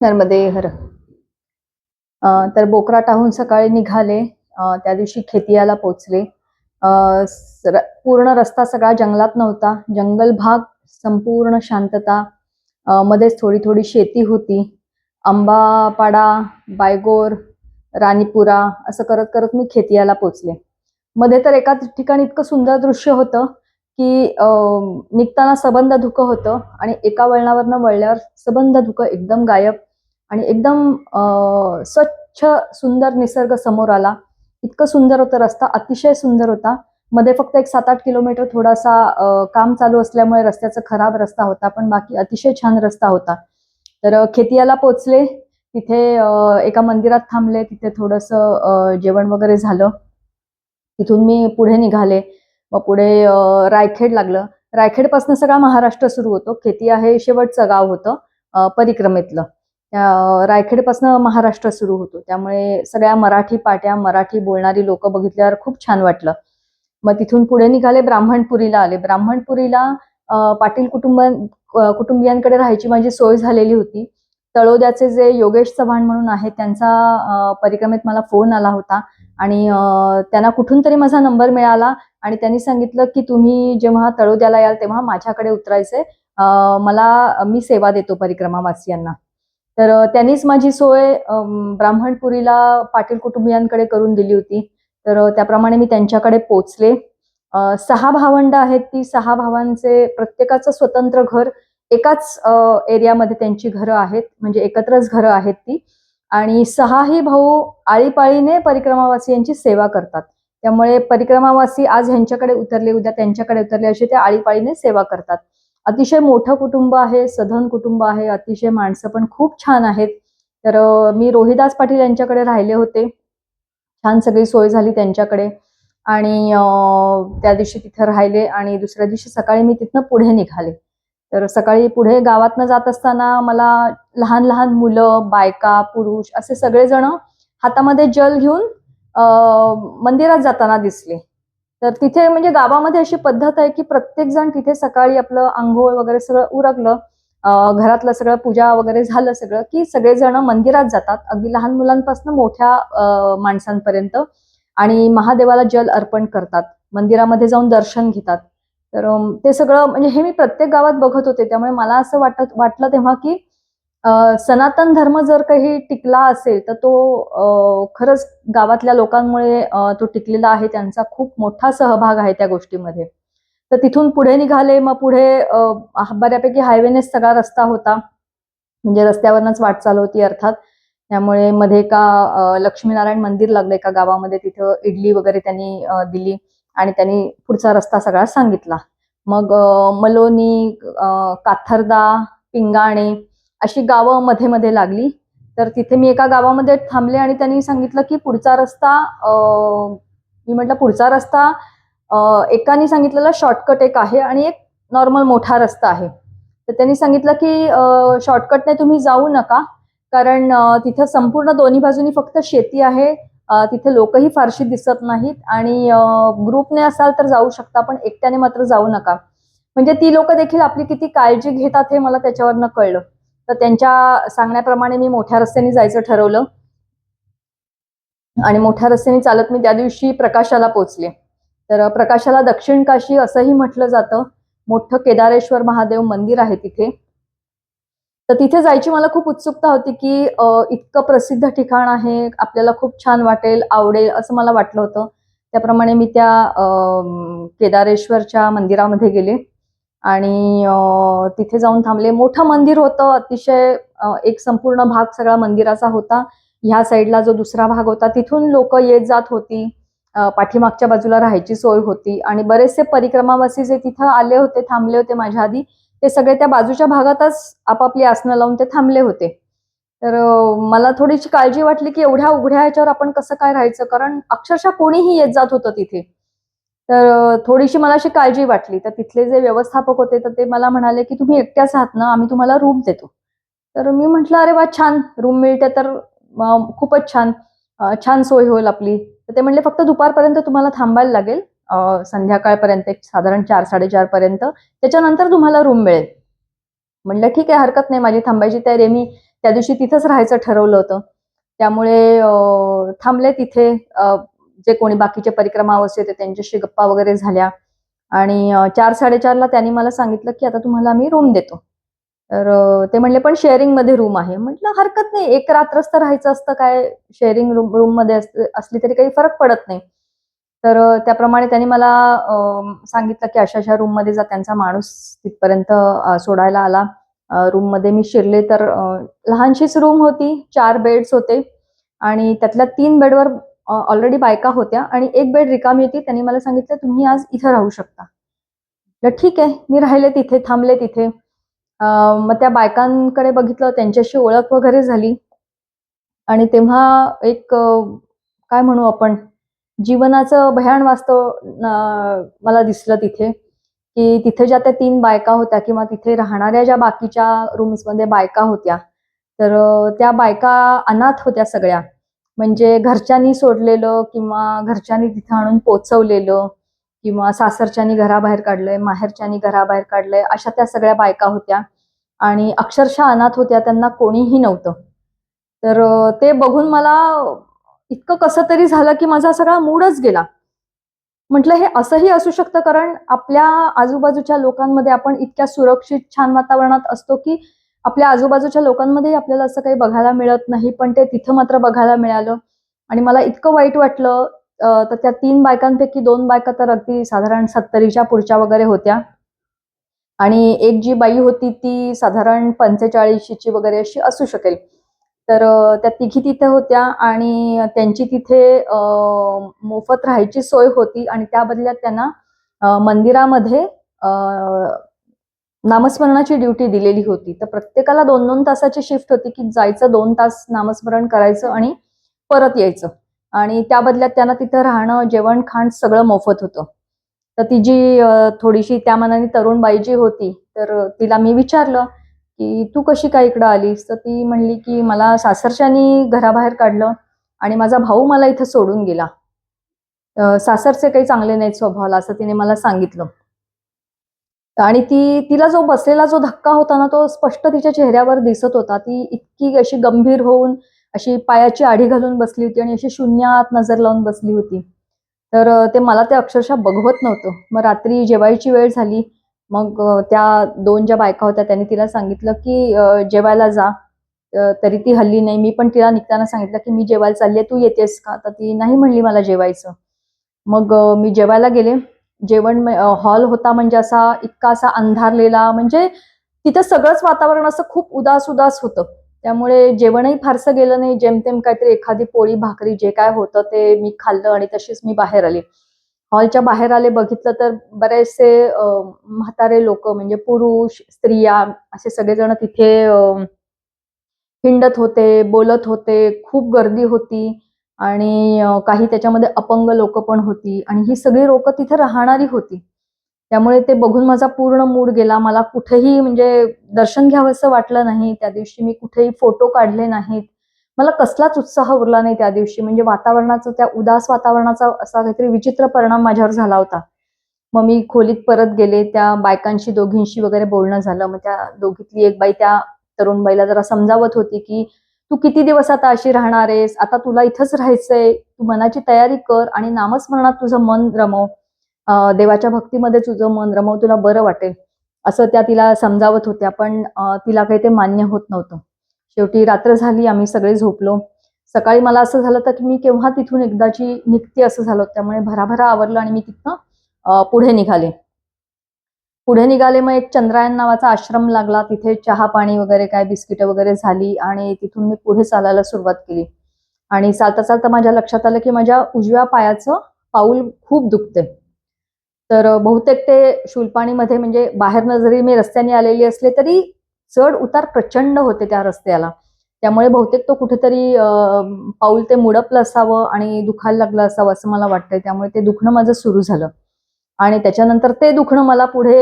नर्मदे हर. तर बोकरा टाहून सकाळी निघाले. त्या दिवशी खेतियाला पोचले. पूर्ण रस्ता सगळा जंगलात नव्हता. जंगल भाग संपूर्ण शांतता. मध्येच थोडी थोडी शेती होती. आंबापाडा बायगोर राणीपुरा असं करत करत मी खेतियाला पोचले. मध्ये तर एका ठिकाणी इतकं सुंदर दृश्य होतं की निघताना सबंध धुकं होतं आणि एका वळणावरनं वळल्यावर सबंध धुकं एकदम गायब. आणि एकदम स्वच्छ सुंदर निसर्ग समोर आला. इतकं सुंदर होतं रस्ता अतिशय सुंदर होता. मध्ये फक्त एक सात आठ किलोमीटर थोडासा काम चालू असल्यामुळे रस्त्याचा खराब रस्ता होता पण बाकी अतिशय छान रस्ता होता. तर खेतियाला पोचले तिथे एका मंदिरात थांबले. तिथे थोडंसं जेवण वगैरे झालं. तिथून मी पुढे निघाले. मग पुढे रायखेड लागलं. रायखेडपासून सगळा महाराष्ट्र सुरू होतो. खेतिया हे शेवटचं गाव होतं परिक्रमेतलं. रायखेडपासून महाराष्ट्र सुरू होतो. त्यामुळे सगळ्या मराठी पाट्या मराठी बोलणारी लोक बघितल्यावर खूप छान वाटलं. मग तिथून पुढे निघाले ब्राह्मणपुरीला आले. ब्राह्मणपुरीला पाटील कुटुंब कुटुंबियांकडे राहायची माझी सोय झालेली होती. तळोद्याचे जे योगेश चव्हाण म्हणून आहेत त्यांचा परिक्रमेत मला फोन आला होता. आणि त्यांना कुठून तरी माझा नंबर मिळाला आणि त्यांनी सांगितलं की तुम्ही जेव्हा तळोद्याला याल तेव्हा माझ्याकडे उतरायचंय. मला मी सेवा देतो परिक्रमावासियांना. तर त्यांनीच माझी सोय ब्राह्मणपुरीला पाटील कुटुंबियांकडे करून दिली होती. तर त्याप्रमाणे मी त्यांच्याकडे पोचले. सहा भावंड आहेत ती सहा भावांचे प्रत्येकाचं स्वतंत्र घर एकाच एरियामध्ये त्यांची घरं आहेत म्हणजे एकत्रच घरं आहेत ती. आणि सहाही भाऊ आळीपाळीने परिक्रमावासियांची सेवा करतात. त्यामुळे परिक्रमावासी आज ह्यांच्याकडे उतरले उद्या त्यांच्याकडे उतरले असे ते आळीपाळीने सेवा करतात. अतिशय मोठं कुटुंब आहे सधन कुटुंब आहे अतिशय माणसं पण खूप छान आहेत. तर मी रोहिदास पाटील यांच्याकडे राहिले होते. छान सगळी सोय झाली त्यांच्याकडे. आणि त्या दिवशी तिथं राहिले आणि दुसऱ्या दिवशी सकाळी मी तिथनं पुढे निघाले. तर सकाळी पुढे गावातनं जात असताना मला लहान लहान मुलं बायका पुरुष असे सगळेजण हातामध्ये जल घेऊन मंदिरात जाताना दिसले. तर तिथे म्हणजे गावामध्ये अशी पद्धत आहे की प्रत्येक जण तिथे सकाळी आपलं आंघोळ वगैरे सगळं उरकलं घरातलं सगळं पूजा वगैरे झालं सगळं की सगळेजण मंदिरात जातात. अगदी लहान मुलांपासून मोठ्या माणसांपर्यंत आणि महादेवाला जल अर्पण करतात. मंदिरामध्ये जाऊन दर्शन घेतात. तर ते सगळं म्हणजे हे मी प्रत्येक गावात बघत होते. त्यामुळे मला असं वाटत वाटलं तेव्हा की सनातन धर्म जर काही टिकला असेल तर तो खरंच गावातल्या लोकांमुळे तो टिकलेला आहे त्यांचा खूप मोठा सहभाग आहे त्या गोष्टीमध्ये. तर तिथून पुढे निघाले मग पुढे बऱ्यापैकी हायवेनेच सगळा रस्ता होता. म्हणजे रस्त्यावरनच वाटचाल होती अर्थात. त्यामुळे मध्ये का लक्ष्मीनारायण मंदिर लागलं एका गावामध्ये. तिथं इडली वगैरे त्यांनी दिली आणि त्यांनी पुढचा रस्ता सगळा सांगितला. मग मलोनी अं, काथरदा पिंगाणे अशी गावं मध्ये मध्ये लागली. तर तिथे मी एका गावामध्ये थांबले आणि त्यांनी सांगितलं की पुढचा रस्ता मी म्हटलं पुढचा रस्ता एकाने सांगितलेला शॉर्टकट एक आहे आणि एक नॉर्मल मोठा रस्ता आहे. तर त्यांनी सांगितलं की शॉर्टकटने तुम्ही जाऊ नका कारण तिथे संपूर्ण दोन्ही बाजूनी फक्त शेती आहे तिथे लोकही फारशी दिसत नाहीत आणि ग्रुपने असाल तर जाऊ शकता पण एकट्याने मात्र जाऊ नका. म्हणजे ती लोक देखील आपली किती काळजी घेतात हे मला त्याच्यावरनं कळलं. तर त्यांच्या सांगण्याप्रमाणे मी मोठ्या रस्त्याने जायचं ठरवलं. आणि मोठ्या रस्त्याने चालत मी त्या दिवशी प्रकाशाला पोचले तर प्रकाशाला दक्षिण काशी असंही म्हटलं जातं. मोठं केदारेश्वर महादेव मंदिर आहे तिथे. तर तिथे जायची मला खूप उत्सुकता होती की इतकं प्रसिद्ध ठिकाण आहे आपल्याला खूप छान वाटेल आवडेल असं मला वाटलं होतं. त्याप्रमाणे मी त्या केदारेश्वरच्या मंदिरामध्ये गेले. आणि तिथे जाऊन थांबले. मोठं मंदिर होतं. अतिशय एक संपूर्ण भाग सगळा मंदिराचा होता. ह्या साईडला जो दुसरा भाग होता तिथून लोक येत जात होती. पाठीमागच्या बाजूला राहायची सोय होती. आणि बरेचसे परिक्रमावासी जे तिथं आले होते थांबले होते माझ्या आधी ते सगळे त्या बाजूच्या भागातच आपापली आसनं लावून ते थांबले होते. तर मला थोडीशी काळजी वाटली की एवढ्या उघड्या ह्याच्यावर आपण कसं काय राहायचं? कारण अक्षरशः कोणीही येत जात होतं तिथे. तर थोडीशी मला अशी काळजी वाटली. तर तिथले जे व्यवस्थापक होते तर ते मला म्हणाले की तुम्ही एकट्याच आहात ना आम्ही तुम्हाला रूम देतो. तर मी म्हटलं अरे वा छान. रूम मिळते तर खूपच छान. छान सोय होईल आपली. तर ते म्हणले फक्त दुपारपर्यंत तुम्हाला थांबायला लागेल. संध्याकाळपर्यंत एक साधारण चार साडेचार पर्यंत त्याच्यानंतर तुम्हाला रूम मिळेल. म्हणलं ठीक आहे हरकत नाही. माझी थांबायची तयारी मी त्या दिवशी तिथंच राहायचं ठरवलं होतं. त्यामुळे थांबले तिथे. जे कोणी बाकीचे परिक्रमावासी होते त्यांच्याशी गप्पा वगैरे झाल्या. आणि चार साडेचारला त्यांनी मला सांगितलं की आता तुम्हाला आम्ही रूम देतो. तर ते म्हणले पण शेअरिंगमध्ये रूम आहे. म्हटलं हरकत नाही. एक रात्रच तर राहायचं असतं. काय शेअरिंग रूम रूममध्ये अस- असली तरी काही फरक पडत नाही. तर त्याप्रमाणे त्यांनी मला सांगितलं की अशा अशा रूममध्ये जा त्यांचा माणूस तिथपर्यंत सोडायला आला. रूममध्ये मी शिरले तर लहानशीच रूम होती. चार बेड्स होते. आणि त्यातल्या तीन बेडवर ऑलरेडी बायका होत्या आणि एक बेड रिकामी होती. त्यांनी मला सांगितलं तुम्ही आज इथं राहू शकता. ठीक आहे मी राहिले तिथे थांबले तिथे. मग त्या बायकांकडे बघितलं त्यांच्याशी ओळख वगैरे झाली. आणि तेव्हा एक काय म्हणू आपण जीवनाचं भयान वास्तव मला दिसलं तिथे की तिथे ज्या त्या तीन बायका होत्या किंवा तिथे राहणाऱ्या ज्या बाकीच्या रूम्समध्ये बायका होत्या तर त्या बायका अनाथ होत्या सगळ्या. म्हणजे घरच्यांनी सोडलेलं किंवा घरच्यांनी तिथं आणून पोचवलेलं किंवा सासरच्यांनी घराबाहेर काढलंय माहेरच्यांनी घराबाहेर काढलंय अशा त्या सगळ्या बायका होत्या. आणि अक्षरशः अनाथ होत्या त्यांना कोणीही नव्हतं. तर ते बघून मला इतकं कसं तरी झालं की माझा सगळा मूडच गेला. म्हटलं हे असंही असू शकतं कारण आपल्या आजूबाजूच्या लोकांमध्ये आपण इतक्या सुरक्षित छान वातावरणात असतो की आपल्या आजूबाजूच्या लोकांमध्ये आपल्याला असं काही बघायला मिळत नाही पण ते तिथं मात्र बघायला मिळालं. आणि मला इतकं वाईट वाटलं तर त्या तीन बायकांपैकी दोन बायका तर अगदी साधारण सत्तरीच्या पुढच्या वगैरे होत्या. आणि एक जी बाई होती ती साधारण पंचेचाळीशीची वगैरे अशी असू शकेल. तर त्या तिघी तिथे होत्या आणि त्यांची तिथे मोफत राहायची सोय होती आणि त्या बदल्यात त्यांना मंदिरामध्ये नामस्मरणाची ड्युटी दिलेली होती. तर प्रत्येकाला दोन दोन तासाची शिफ्ट होती की जायचं दोन तास नामस्मरण करायचं आणि परत यायचं. आणि त्या बदल्यात त्यांना तिथं राहणं जेवण खाण सगळं मोफत होतं. तर ती जी थोडीशी त्या मनाने तरुण बाई जी होती तर तिला मी विचारलं की तू कशी काय इकडं आलीस? तर ती म्हणली की मला सासरच्यानी घराबाहेर काढलं आणि माझा भाऊ मला इथं सोडून गेला. सासरचे काही चांगले नाहीत स्वभावाला असं तिने मला सांगितलं. आणि ती तिला जो बसलेला जो धक्का होता ना तो स्पष्ट तिच्या चेहऱ्यावर दिसत होता. ती इतकी अशी गंभीर होऊन अशी पायाची आडी घालून बसली होती आणि अशी शून्यात नजर लावून बसली होती. तर ते मला ते अक्षरशः बघवत नव्हतं. मग रात्री जेवायची वेळ झाली. मग त्या दोन ज्या बायका होत्या त्यांनी तिला सांगितलं की जेवायला जा. तरी ती हल्ली नाही. मी पण तिला निघताना सांगितलं की मी जेवायला चालली तू येतेस का? तर ती नाही म्हणली मला जेवायचं. मग मी जेवायला गेले. जेवण हॉल होता म्हणजे असा इतका असा अंधारलेला म्हणजे तिथं सगळंच वातावरण असं खूप उदास उदास होतं. त्यामुळे जेवणही फारसं गेलं नाही. जेमतेम काहीतरी एखादी पोळी भाकरी जे काय होतं ते मी खाल्लं आणि तशीच मी बाहेर आले. हॉलच्या बाहेर आले बघितलं तर बरेचसे म्हातारे लोक म्हणजे पुरुष स्त्रिया असे सगळेजण तिथे हिंडत होते बोलत होते खूप गर्दी होती. आणि काही त्याच्यामध्ये अपंग लोक पण होती आणि ही सगळी लोक तिथे राहणारी होती. त्यामुळे ते बघून माझा पूर्ण मूड गेला. मला कुठेही म्हणजे दर्शन घ्यावंसं वाटलं नाही. त्या दिवशी मी कुठेही फोटो काढले नाहीत. मला कसलाच उत्साह उरला नाही त्या दिवशी. म्हणजे वातावरणाचा त्या उदास वातावरणाचा असा काहीतरी विचित्र परिणाम माझ्यावर झाला होता. मग मी खोलीत परत गेले. त्या बायकांशी दोघींशी वगैरे बोलणं झालं. मग त्या दोघीतली एक बाई त्या तरुण बाईला जरा समजावत होती की तू किती दिवस आता अशी राहणार आहेस? आता तुला इथंच राहायचंय. तू मनाची तयारी कर आणि नामस्मरणात तुझं मन रमव. देवाच्या भक्तीमध्ये तुझं मन रमव तुला बरं वाटेल. असं त्या तिला समजावत होत्या पण तिला काही ते मान्य होत नव्हतं. शेवटी रात्र झाली आम्ही सगळे झोपलो. सकाळी मला असं झालं तर की मी केव्हा तिथून एकदाची निघते असं झालं त्यामुळे भराभरा आवरलं आणि मी तिथनं पुढे निघाले. पुढे निघाले मग एक चंद्रायन नावाचा आश्रम लागला. तिथे चहा पाणी वगैरे काय बिस्किट वगैरे झाली आणि तिथून मी पुढे चालायला सुरुवात केली. आणि चालता चालता माझ्या लक्षात आलं की माझ्या उजव्या पायाचं पाऊल खूप दुखते तर बहुतेक ते शूलपाणीमध्ये म्हणजे बाहेरनं जरी मी रस्त्याने आलेली असले तरी चढ उतार प्रचंड होते त्या रस्त्याला. त्यामुळे बहुतेक तो कुठेतरी पाऊल ते मुडपलं असावं आणि दुखायला लागलं असावं असं मला वाटतंय. त्यामुळे ते दुखणं माझं सुरू झालं. आणि त्याच्यानंतर ते दुखणं मला पुढे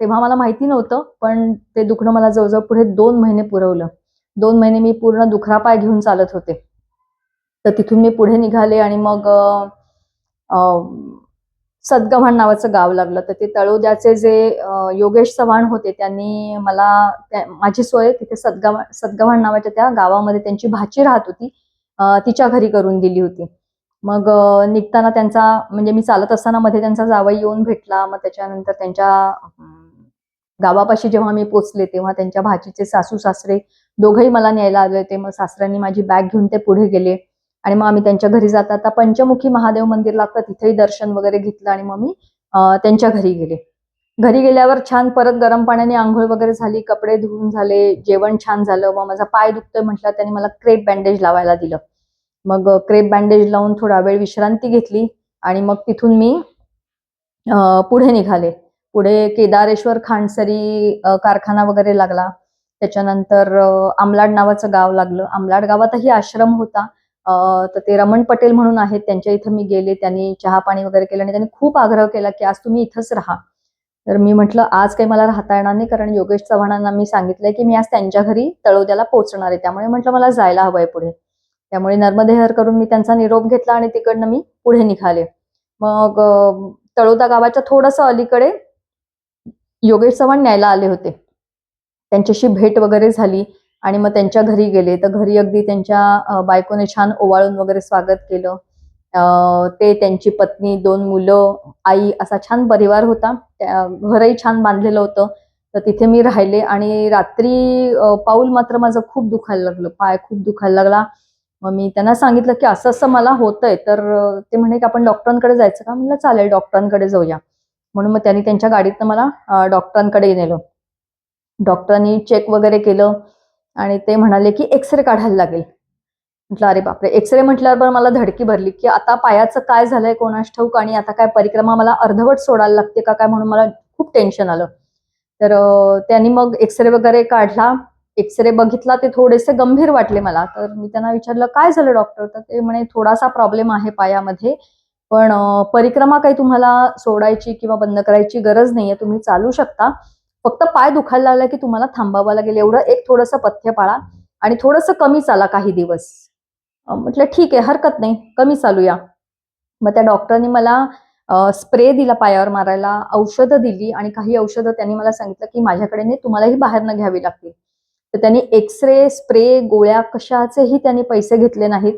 तेव्हा मला माहिती नव्हतं पण ते दुखणं मला जवळजवळ पुढे दोन महिने पुरवलं. दोन महिने मी पूर्ण दुखरा पाय घेऊन चालत होते. तर तिथून मी पुढे निघाले आणि मग सदगव्हाण नावाचं गाव लागलं. तर ते तळोद्याचे जे योगेश चव्हाण होते त्यांनी मला त्या- माझी सोय तिथे सदगव्हाण सदगव्हाण नावाच्या त्या गावामध्ये त्यांची भाची राहत होती. तिच्या घरी करून दिली होती. मग निघताना त्यांचा म्हणजे मी चालत असताना मध्ये त्यांचा जावई येऊन भेटला. मग त्याच्यानंतर त्यांच्या गावापाशी जेव्हा मी पोचले तेव्हा त्यांच्या भाचीचे सासू सासरे दोघंही मला न्यायला आले होते. मग सासऱ्यांनी माझी बॅग घेऊन ते पुढे गेले. आणि मग आम्ही त्यांच्या घरी जाता आता पंचमुखी महादेव मंदिर लागतं तिथेही दर्शन वगैरे घेतलं आणि मग मी त्यांच्या घरी गेले. घरी गेल्यावर छान परत गरम पाण्याने आंघोळ वगैरे झाली कपडे धुवून झाले जेवण छान झालं. मग माझा पाय दुखतोय म्हटलं त्यांनी मला क्रेप बँडेज लावायला दिलं. मग क्रेप बँडेज लावून थोडा वेळ विश्रांती घेतली आणि मग तिथून मी पुढे निघाले. पुढे केदारेश्वर खांडसरी कारखाना वगैरे लागला. त्याच्यानंतर आमलाड नावाचं गाव लागलं. आमलाड गावातही आश्रम होता. तर ते रमण पटेल म्हणून आहेत. त्यांच्या इथं मी गेले. त्यांनी चहा पाणी वगैरे केलं आणि त्यांनी खूप आग्रह केला की आज तुम्ही इथंच राहा. तर मी म्हटलं आज काही मला राहता येणार नाही कारण योगेश चव्हाणांना मी सांगितलंय की मी आज त्यांच्या घरी तळोद्याला पोहोचणार आहे. त्यामुळे म्हटलं मला जायला हवंय पुढे. त्यामुळे नर्मदेहर करून मी त्यांचा निरोप घेतला आणि तिकडनं मी पुढे निघाले. मग तळोदा गावाच्या थोडंसं अलीकडे योगेश चव्हाण न्यायला आले होते. त्यांच्याशी भेट वगैरे झाली आणि मग त्यांच्या घरी गेले. तर घरी अगदी त्यांच्या बायकोने छान ओवाळून वगैरे स्वागत केलं. ते त्यांची पत्नी दोन मुलं आई असा छान परिवार होता. त्या- घरही छान बांधलेलं होतं. तर तिथे मी राहिले आणि रात्री पाऊल मात्र माझं खूप दुखायला लागलं. पाय खूप दुखायला लागला. मग मी त्यांना सांगितलं की असं असं मला होतंय तर ते म्हणे की आपण डॉक्टरांकडे जायचं का? म्हणलं चालेल डॉक्टरांकडे जाऊया. म्हणून मग त्यांनी त्यांच्या गाडीतनं मला डॉक्टरांकडे नेलं. डॉक्टरांनी चेक वगैरे केलं आणि ते म्हणाले की एक्सरे काढायला लागेल. म्हटलं अरे बापरे! एक्सरे म्हटल्यावर पण मला धडकी भरली की आता पायाचं काय झालंय कोणास ठाऊक? आणि आता काय परिक्रमा मला अर्धवट सोडायला लागते का काय? म्हणून मला खूप टेन्शन आलं. तर त्यांनी मग एक्सरे वगैरे काढला. एक्सरे बघितला ते थोडेसे गंभीर वाटले मला. तर मी त्यांना विचारलं काय झालं डॉक्टर तर ते म्हणे थोडासा प्रॉब्लेम आहे पायामध्ये पण परिक्रमा काही तुम्हाला सोडायची किंवा बंद करायची गरज नाहीये. तुम्ही चालू शकता. फक्त पाय दुखायला लागला की तुम्हाला थांबावं लागेल. एवढं एक थोडंसं पथ्य पाळा आणि थोडंसं कमी चाला काही दिवस. म्हटलं ठीक आहे हरकत नाही. कमी चालूया. मग त्या डॉक्टरनी मला स्प्रे दिला पायावर मारायला औषधं दिली आणि काही औषधं त्यांनी मला सांगितलं की माझ्याकडे नाही तुम्हालाही बाहेरनं घ्यावी लागतील. तर त्यांनी एक्सरे स्प्रे गोळ्या कशाचेही त्यांनी पैसे घेतले नाहीत.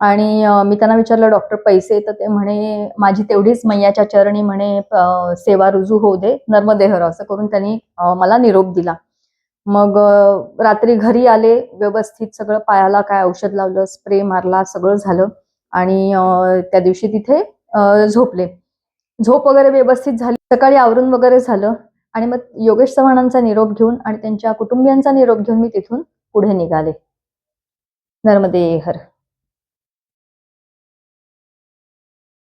आणि मी त्यांना विचारलं डॉक्टर पैसे? तर ते म्हणे माझी तेवढीच मैयाच्या चरणी म्हणे सेवा रुजू होऊ दे नर्मदेहर असं करून त्यांनी मला निरोप दिला. मग रात्री घरी आले व्यवस्थित सगळं पायाला काय औषध लावलं स्प्रे मारला सगळं झालं. आणि त्या दिवशी तिथे झोपले. झोप वगैरे व्यवस्थित झाली. सकाळी आवरून वगैरे झालं. आणि मग योगेश चव्हाणांचा निरोप घेऊन आणि त्यांच्या कुटुंबियांचा निरोप घेऊन मी तिथून पुढे निघाले. नर्मदे हर.